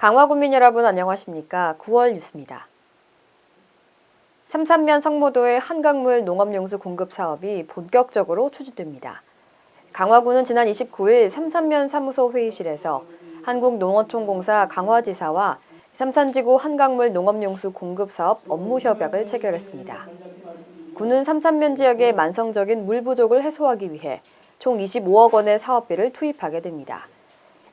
강화군민 여러분 안녕하십니까? 9월 뉴스입니다. 삼산면 성모도의 한강물 농업용수 공급 사업이 본격적으로 추진됩니다. 강화군은 지난 29일 삼산면 사무소 회의실에서 한국농어촌공사 강화지사와 삼산지구 한강물 농업용수 공급 사업 업무 협약을 체결했습니다. 군은 삼산면 지역의 만성적인 물 부족을 해소하기 위해 총 25억 원의 사업비를 투입하게 됩니다.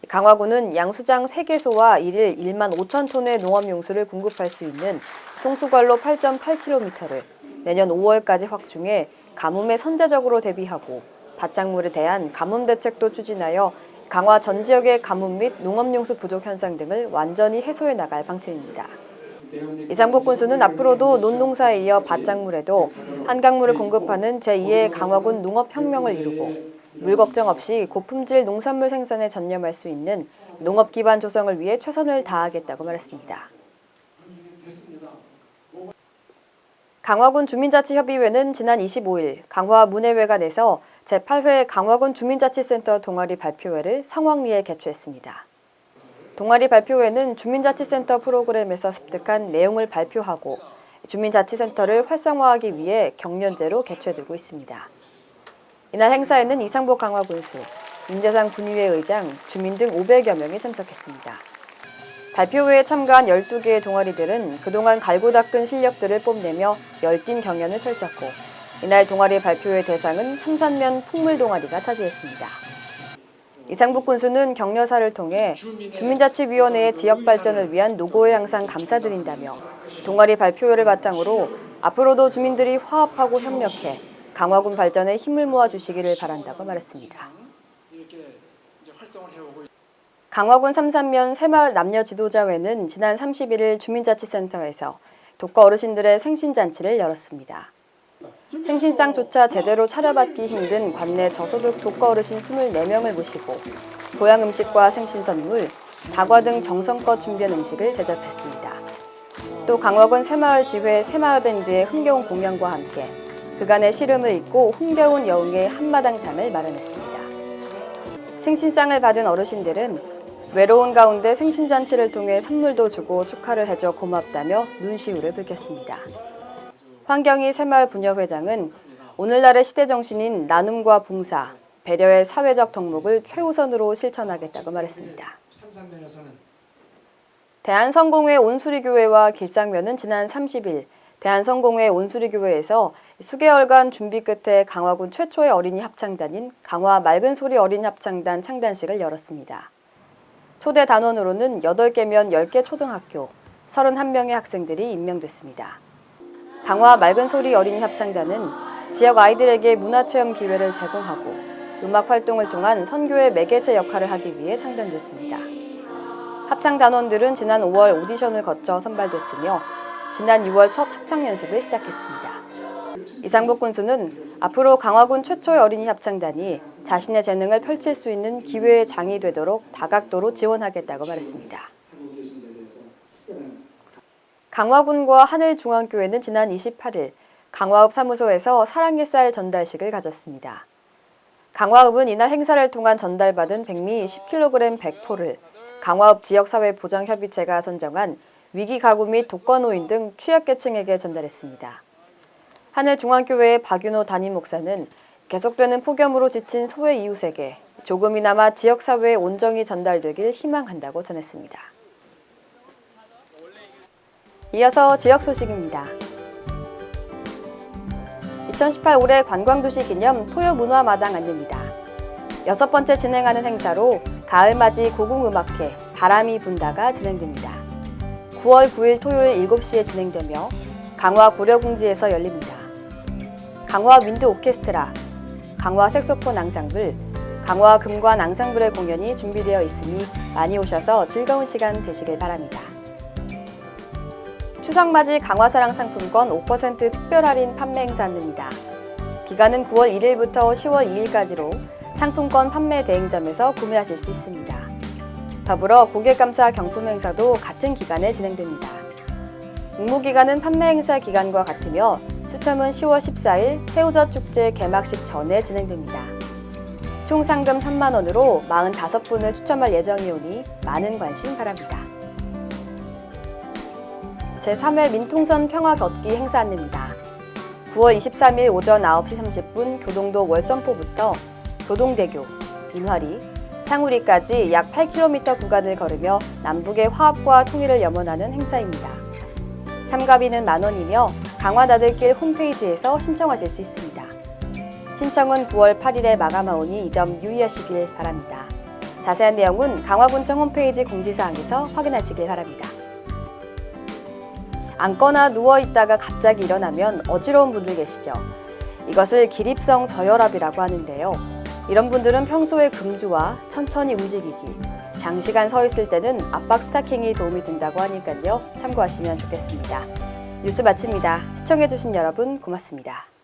강화군은 양수장 3개소와 일일 1만 5천 톤의 농업용수를 공급할 수 있는 송수관로 8.8km를 내년 5월까지 확충해 가뭄에 선제적으로 대비하고 밭작물에 대한 가뭄 대책도 추진하여 강화 전 지역의 가뭄 및 농업용수 부족 현상 등을 완전히 해소해 나갈 방침입니다. 이상복 군수는 앞으로도 논농사에 이어 밭작물에도 한강물을 공급하는 제2의 강화군 농업혁명을 이루고 물 걱정 없이 고품질 농산물 생산에 전념할 수 있는 농업 기반 조성을 위해 최선을 다하겠다고 말했습니다. 강화군 주민자치협의회는 지난 25일 강화 문해회관에서 제8회 강화군 주민자치센터 동아리 발표회를 성황리에 개최했습니다. 동아리 발표회는 주민자치센터 프로그램에서 습득한 내용을 발표하고 주민자치센터를 활성화하기 위해 경년제로 개최되고 있습니다. 이날 행사에는 이상복 강화군수, 윤재상 군의회 의장, 주민 등 500여 명이 참석했습니다. 발표회에 참가한 12개의 동아리들은 그동안 갈고 닦은 실력들을 뽐내며 열띤 경연을 펼쳤고 이날 동아리 발표회 대상은 삼산면 풍물 동아리가 차지했습니다. 이상북 군수는 격려사를 통해 주민자치위원회의 지역 발전을 위한 노고에 항상 감사드린다며 동아리 발표회를 바탕으로 앞으로도 주민들이 화합하고 협력해 강화군 발전에 힘을 모아 주시기를 바란다고 말했습니다. 강화군 삼산면 새마을 남녀 지도자회는 지난 31일 주민자치센터에서 독거 어르신들의 생신잔치를 열었습니다. 생신상조차 제대로 차려받기 힘든 관내 저소득 독거 어르신 24명을 모시고 고향 음식과 생신 선물, 다과 등 정성껏 준비한 음식을 대접했습니다. 또 강화군 새마을 지회 새마을 밴드의 흥겨운 공연과 함께 그간의 시름을 잊고 흥겨운 여웅의 한마당 장을 마련했습니다. 생신상을 받은 어르신들은 외로운 가운데 생신잔치를 통해 선물도 주고 축하를 해줘 고맙다며 눈시울을 붉혔습니다. 환경이 새마을 부녀회장은 오늘날의 시대 정신인 나눔과 봉사, 배려의 사회적 덕목을 최우선으로 실천하겠다고 말했습니다. 대한성공회 온수리교회와 길상면은 지난 30일 대한성공회 온수리교회에서 수개월간 준비 끝에 강화군 최초의 어린이 합창단인 강화 맑은 소리 어린이 합창단 창단식을 열었습니다. 초대 단원으로는 8개면 10개 초등학교 31명의 학생들이 임명됐습니다. 강화 맑은 소리 어린이 합창단은 지역 아이들에게 문화체험 기회를 제공하고 음악 활동을 통한 선교의 매개체 역할을 하기 위해 창단됐습니다. 합창 단원들은 지난 5월 오디션을 거쳐 선발됐으며 지난 6월 첫 합창 연습을 시작했습니다. 이상복 군수는 앞으로 강화군 최초의 어린이 합창단이 자신의 재능을 펼칠 수 있는 기회의 장이 되도록 다각도로 지원하겠다고 말했습니다. 강화군과 하늘중앙교회는 지난 28일 강화읍 사무소에서 사랑의 쌀 전달식을 가졌습니다. 강화읍은 이날 행사를 통한 전달받은 백미 10kg 100포를 강화읍 지역사회보장협의체가 선정한 위기 가구 및 독거노인 등 취약계층에게 전달했습니다. 하늘중앙교회의 박윤호 담임 목사는 계속되는 폭염으로 지친 소외 이웃에게 조금이나마 지역사회에 온정이 전달되길 희망한다고 전했습니다. 이어서 지역 소식입니다. 2018 올해 관광도시 기념 토요문화마당 안내입니다. 여섯 번째 진행하는 행사로 가을맞이 고궁음악회 바람이 분다가 진행됩니다. 9월 9일 토요일 7시에 진행되며 강화 고려궁지에서 열립니다. 강화 윈드 오케스트라, 강화 색소폰 앙상블, 강화 금관 앙상블의 공연이 준비되어 있으니 많이 오셔서 즐거운 시간 되시길 바랍니다. 추석맞이 강화사랑 상품권 5% 특별 할인 판매 행사 안내입니다. 기간은 9월 1일부터 10월 2일까지로 상품권 판매 대행점에서 구매하실 수 있습니다. 더불어 고객감사 경품 행사도 같은 기간에 진행됩니다. 응모기간은 판매 행사 기간과 같으며 추첨은 10월 14일 새우젓 축제 개막식 전에 진행됩니다. 총 상금 3만 원으로 45분을 추첨할 예정이오니 많은 관심 바랍니다. 제3회 민통선 평화 걷기 행사 안내입니다. 9월 23일 오전 9시 30분 교동도 월선포부터 교동대교, 인화리, 창우리까지 약 8km 구간을 걸으며 남북의 화합과 통일을 염원하는 행사입니다. 참가비는 만 원이며 강화나들길 홈페이지에서 신청하실 수 있습니다. 신청은 9월 8일에 마감하오니 이 점 유의하시길 바랍니다. 자세한 내용은 강화군청 홈페이지 공지사항에서 확인하시길 바랍니다. 앉거나 누워 있다가 갑자기 일어나면 어지러운 분들 계시죠? 이것을 기립성 저혈압이라고 하는데요. 이런 분들은 평소에 금주와 천천히 움직이기, 장시간 서 있을 때는 압박 스타킹이 도움이 된다고 하니까요. 참고하시면 좋겠습니다. 뉴스 마칩니다. 시청해주신 여러분 고맙습니다.